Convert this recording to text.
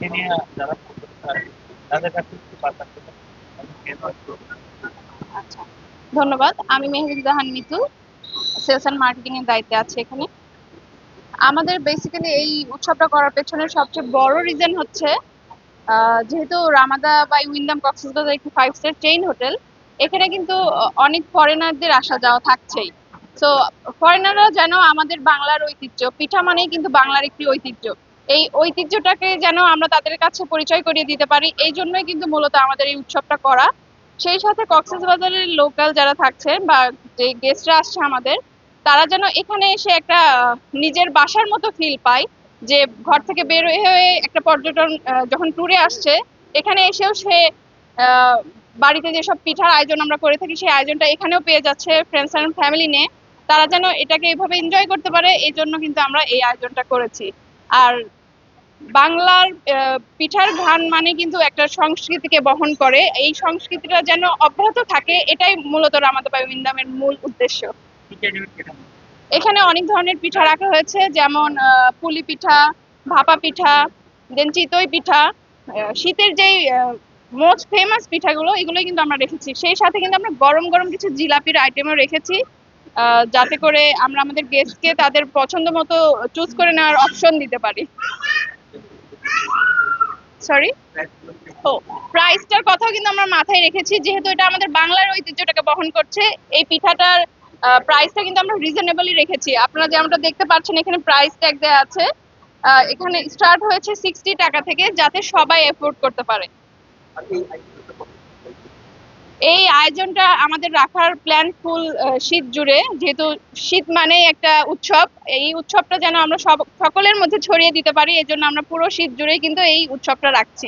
এটি নিয়ে যারা তাদের কাছে একটু বার্তা আচ্ছা। ধন্যবাদ। আমি Mehedi Jahan Mitu sales and marketing এর দায়িত্বে আছি এখানে। আমাদের বেসিক্যালি এই উৎসবটা করার পেছনে সবচেয়ে বড় রিজন হচ্ছে যেহেতু রামাদা বাই উইন্দাম কক্সবাজার একটি ফাইভ স্টার চেইন হোটেল এখানে কিন্তু অনেক ফরেনারদের আসা যাওয়া থাকছেই। তো ফরেনাররা যেন আমাদের বাংলার ঐতিহ্য, পিঠা মানেই কিন্তু বাংলার একটি ঐতিহ্য। এই ঐতিহ্যটাকে যেন আমরা তাদের কাছে পরিচয় করিয়ে দিতে পারি, এই জন্যই কিন্তু মূলত আমাদের এই উৎসবটা করা। সেই সাথে কক্সবাজারের লোকাল যারা থাকছে বা যে গেস্টরা আসছে আমাদের, তারা যেন এখানে এসে একটা, নিজের বাসার মতো ফিল পায় যে ঘর থেকে বের হয়ে একটা পর্যটন যখন ট্যুরে আসছে, এখানে এসেও সে বাড়িতে যেসব পিঠার আয়োজন আমরা করে থাকি, সেই আয়োজনটা এখানেও পেয়ে যাচ্ছে ফ্রেন্ডস অ্যান্ড ফ্যামিলি নিয়ে। তারা যেন এটাকে এইভাবে এনজয় করতে পারে এই জন্য কিন্তু আমরা এই আয়োজনটা করেছি। আর বাংলার পিঠার ঘান মানে কিন্তু একটা সংস্কৃতিকে বহন করে। এই সংস্কৃতিটা যেন অব্যাহত থাকে, এটাই মূলত রামাদা বাই উইন্দামের মূল উদ্দেশ্য? এখানে অনেক ধরনের পিঠা রাখা হয়েছে, যেমন পুলি পিঠা, ভাপা পিঠা, দেন চিতই পিঠা শীতের যেই মোস্ট ফেমাস পিঠাগুলো এগুলো কিন্তু আমরা রেখেছি। সেই সাথে কিন্তু আমরা গরম গরম কিছু জিলাপির আইটেমও রেখেছি যাতে করে আমরা আমাদের গেস্টকে তাদের পছন্দ মতো চুজ করে নেওয়ার অপশন দিতে পারি। সরি? ও প্রাইসটার কথাও কিন্তু আমরা মাথায় রেখেছি। যেহেতু এটা আমাদের বাংলার ঐতিহ্যটাকে বহন করছে, এই পিঠাটার প্রাইসটা কিন্তু আমরা রিজনেবলই রেখেছি। আপনারা যেমনটা দেখতে পাচ্ছেন, এখানে প্রাইস ট্যাগ দেওয়া আছে। এখানে স্টার্ট হয়েছে সিক্সটি টাকা থেকে, যাতে সবাই এফোর্ড করতে পারে। আর এই আয়োজনটা আমাদের রাখার প্ল্যান ফুল শীত জুড়ে। যেহেতু শীত মানেই একটা উৎসব, এই উৎসবটা যেন আমরা সব, সকলের মধ্যে ছড়িয়ে দিতে পারি এই জন্য আমরা পুরো শীত জুড়েই কিন্তু এই উৎসবটা রাখছি।